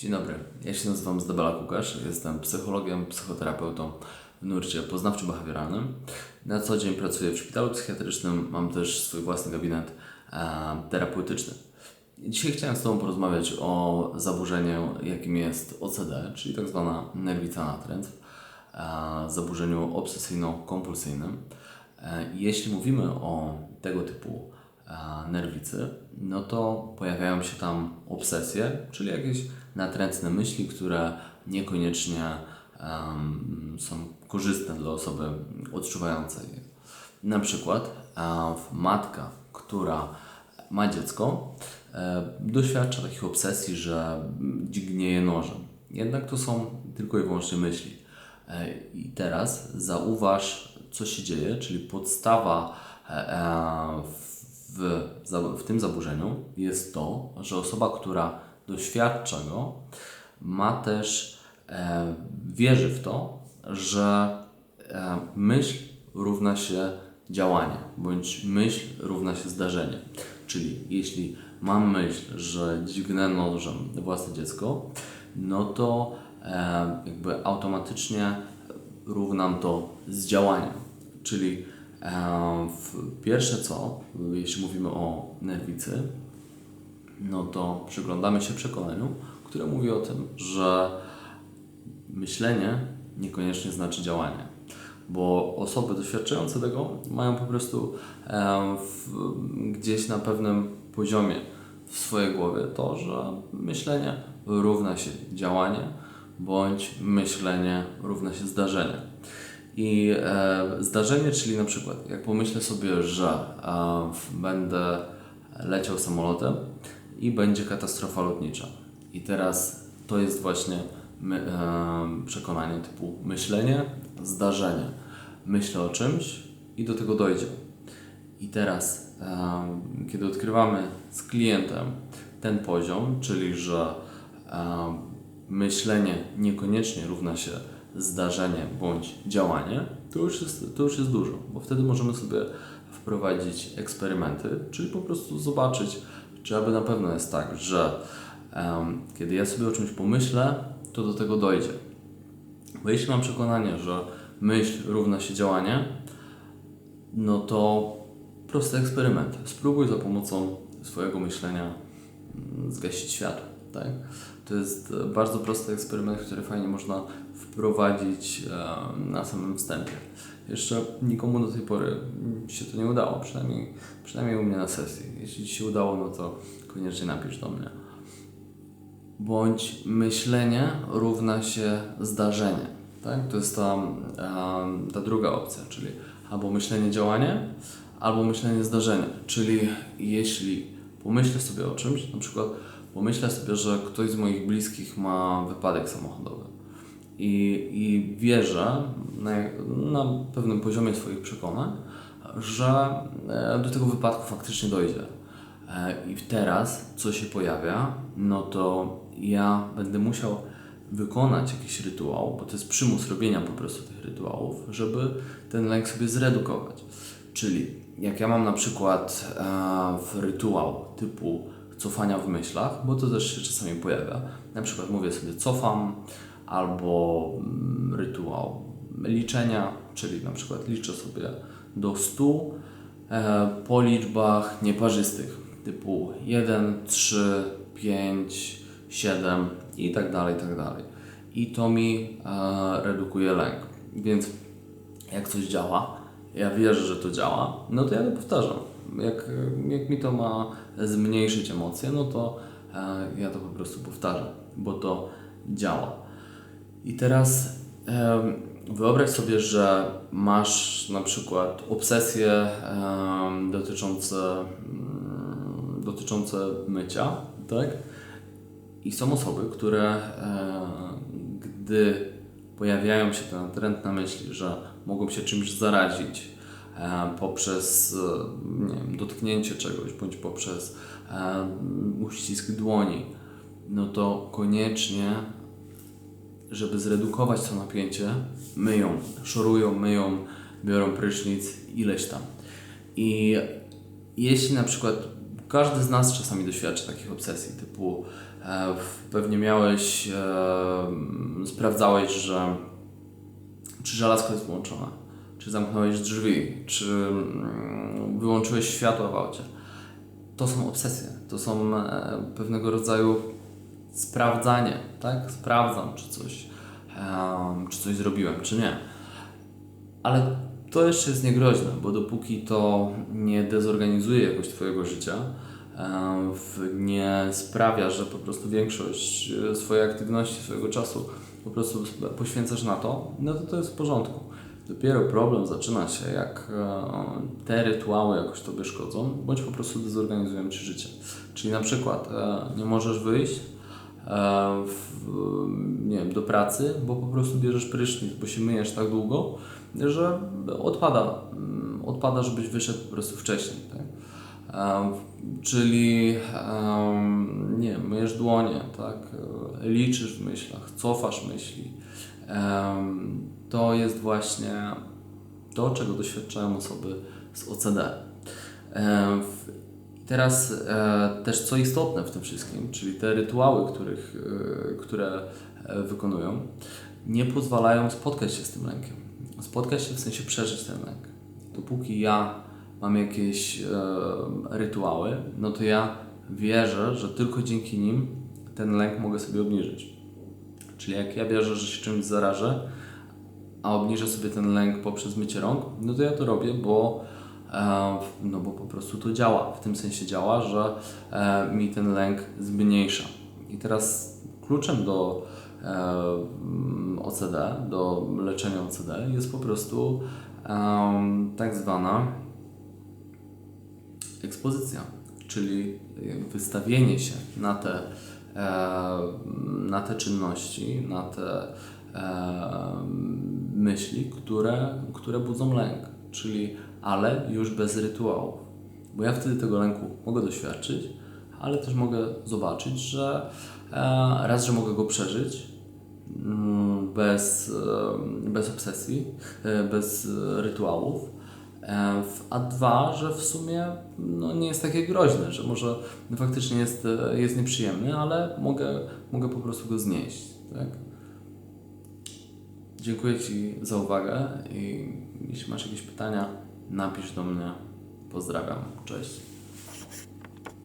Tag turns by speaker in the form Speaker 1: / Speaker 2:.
Speaker 1: Dzień dobry, ja się nazywam Zdebela Kukasz, jestem psychologiem, psychoterapeutą w nurcie poznawczo-behawioralnym. Na co dzień pracuję w szpitalu psychiatrycznym, mam też swój własny gabinet e, terapeutyczny. Dzisiaj chciałem z Tobą porozmawiać o zaburzeniu, jakim jest OCD, czyli tak zwana nerwica natrętw, e, zaburzeniu obsesyjno-kompulsyjnym. E, jeśli mówimy o tego typu e, nerwicy, no to pojawiają się tam obsesje, czyli jakieś natrętne myśli, które niekoniecznie em, są korzystne dla osoby odczuwającej je. Na przykład e, matka, która ma dziecko, e, doświadcza takich obsesji, że dźgnie je nożem. Jednak to są tylko i wyłącznie myśli. E, I teraz zauważ, co się dzieje, czyli podstawa w, w tym zaburzeniu jest to, że osoba, która doświadcza go, ma też, e, wierzy w to, że e, myśl równa się działanie, bądź myśl równa się zdarzenie. Czyli jeśli mam myśl, że dźgnę nożem własne dziecko, no to e, jakby automatycznie równam to z działaniem. Czyli pierwsze co, jeśli mówimy o nerwicy, no to przyglądamy się przekonaniu, które mówi o tym, że myślenie niekoniecznie znaczy działanie. Bo osoby doświadczające tego mają po prostu w, gdzieś na pewnym poziomie w swojej głowie to, że myślenie równa się działanie, bądź myślenie równa się zdarzenie. I e, zdarzenie, czyli na przykład, jak pomyślę sobie, że e, będę leciał samolotem i będzie katastrofa lotnicza. I teraz to jest właśnie my, e, przekonanie typu myślenie, zdarzenie. Myślę o czymś i do tego dojdzie. I teraz, em, kiedy odkrywamy z klientem ten poziom, czyli że em, myślenie niekoniecznie równa się zdarzenie bądź działanie, to już, jest, to już jest dużo, bo wtedy możemy sobie wprowadzić eksperymenty, czyli po prostu zobaczyć, czy aby na pewno jest tak, że em, kiedy ja sobie o czymś pomyślę, to do tego dojdzie. Bo jeśli mam przekonanie, że myśl równa się działanie, no to prosty eksperyment. Spróbuj za pomocą swojego myślenia mm, zgasić światło. Tak? To jest e, bardzo prosty eksperyment, który fajnie można wprowadzić na samym wstępie. Jeszcze nikomu do tej pory się to nie udało, przynajmniej, przynajmniej u mnie na sesji. Jeśli Ci się udało, no to koniecznie napisz do mnie. Bądź myślenie równa się zdarzenie. Tak? To jest ta, ta druga opcja, czyli albo myślenie działanie, albo myślenie zdarzenie. Czyli jeśli pomyślę sobie o czymś, na przykład pomyślę sobie, że ktoś z moich bliskich ma wypadek samochodowy i, i wierzę na, na pewnym poziomie swoich przekonań, że e, do tego wypadku faktycznie dojdzie. E, I teraz, co się pojawia, no to ja będę musiał wykonać jakiś rytuał, bo to jest przymus robienia po prostu tych rytuałów, żeby ten lęk sobie zredukować. Czyli jak ja mam na przykład e, rytuał typu cofania w myślach, bo to też się czasami pojawia. Na przykład mówię sobie cofam, albo mm, rytuał liczenia, czyli na przykład liczę sobie do 100 e, po liczbach nieparzystych typu 1, 3, 5, 7 i tak dalej, i tak dalej. I to mi e, redukuje lęk. Więc jak coś działa, ja wierzę, że to działa, no to ja to powtarzam. Jak, jak mi to ma zmniejszyć emocje, no to e, ja to po prostu powtarzam, bo to działa. I teraz wyobraź sobie, że masz na przykład obsesje dotyczące, mm, dotyczące mycia, tak? I są osoby, które gdy pojawiają się te natrętne myśli, że mogą się czymś zarazić poprzez e, nie wiem, dotknięcie czegoś bądź poprzez uścisk dłoni, no to koniecznie żeby zredukować to napięcie, myją, szorują, myją, biorą prysznic, ileś tam. I jeśli na przykład każdy z nas czasami doświadcza takich obsesji, typu e, pewnie miałeś, e, sprawdzałeś, że czy żelazko jest włączone, czy zamknąłeś drzwi, czy mm, wyłączyłeś światło w aucie. To są obsesje, to są e, pewnego rodzaju sprawdzanie, tak? Sprawdzam, czy coś, em, czy coś zrobiłem, czy nie. Ale to jeszcze jest niegroźne, bo dopóki to nie dezorganizuje jakoś Twojego życia, w- nie sprawia, że po prostu większość e, swojej aktywności, swojego czasu po prostu poświęcasz na to, no to to jest w porządku. Dopiero problem zaczyna się, jak e, te rytuały jakoś Tobie szkodzą, bądź po prostu dezorganizują Ci życie. Czyli na przykład e, nie możesz wyjść w, nie wiem, do pracy, bo po prostu bierzesz prysznic, bo się myjesz tak długo, że odpada, mm, odpada, żebyś wyszedł po prostu wcześniej. Tak? Em, czyli nie wiem, myjesz dłonie, tak? E, liczysz w myślach, cofasz myśli. To jest właśnie to, czego doświadczają osoby z OCD. Teraz e, też co istotne w tym wszystkim, czyli te rytuały, których, e, które e, wykonują, nie pozwalają spotkać się z tym lękiem. Spotkać się w sensie przeżyć ten lęk. Dopóki ja mam jakieś e, rytuały, no to ja wierzę, że tylko dzięki nim ten lęk mogę sobie obniżyć. Czyli jak ja wierzę, że się czymś zarażę, a obniżę sobie ten lęk poprzez mycie rąk, no to ja to robię, bo, no bo po prostu to działa. W tym sensie działa, że e, mi ten lęk zmniejsza. I teraz kluczem do e, mm, OCD, do leczenia OCD jest po prostu tak zwana ekspozycja, czyli wystawienie się na te, e, na te czynności, na te e, myśli, które, które budzą lęk, czyli ale już bez rytuałów. Bo ja wtedy tego lęku mogę doświadczyć, ale też mogę zobaczyć, że e, raz, że mogę go przeżyć, mm, bez, e, bez obsesji, e, bez rytuałów, A dwa, że w sumie no, nie jest takie groźne, że może faktycznie jest, jest nieprzyjemny, ale mogę, mogę po prostu go znieść. Tak? Dziękuję Ci za uwagę i jeśli masz jakieś pytania, napisz do mnie. Pozdrawiam. Cześć.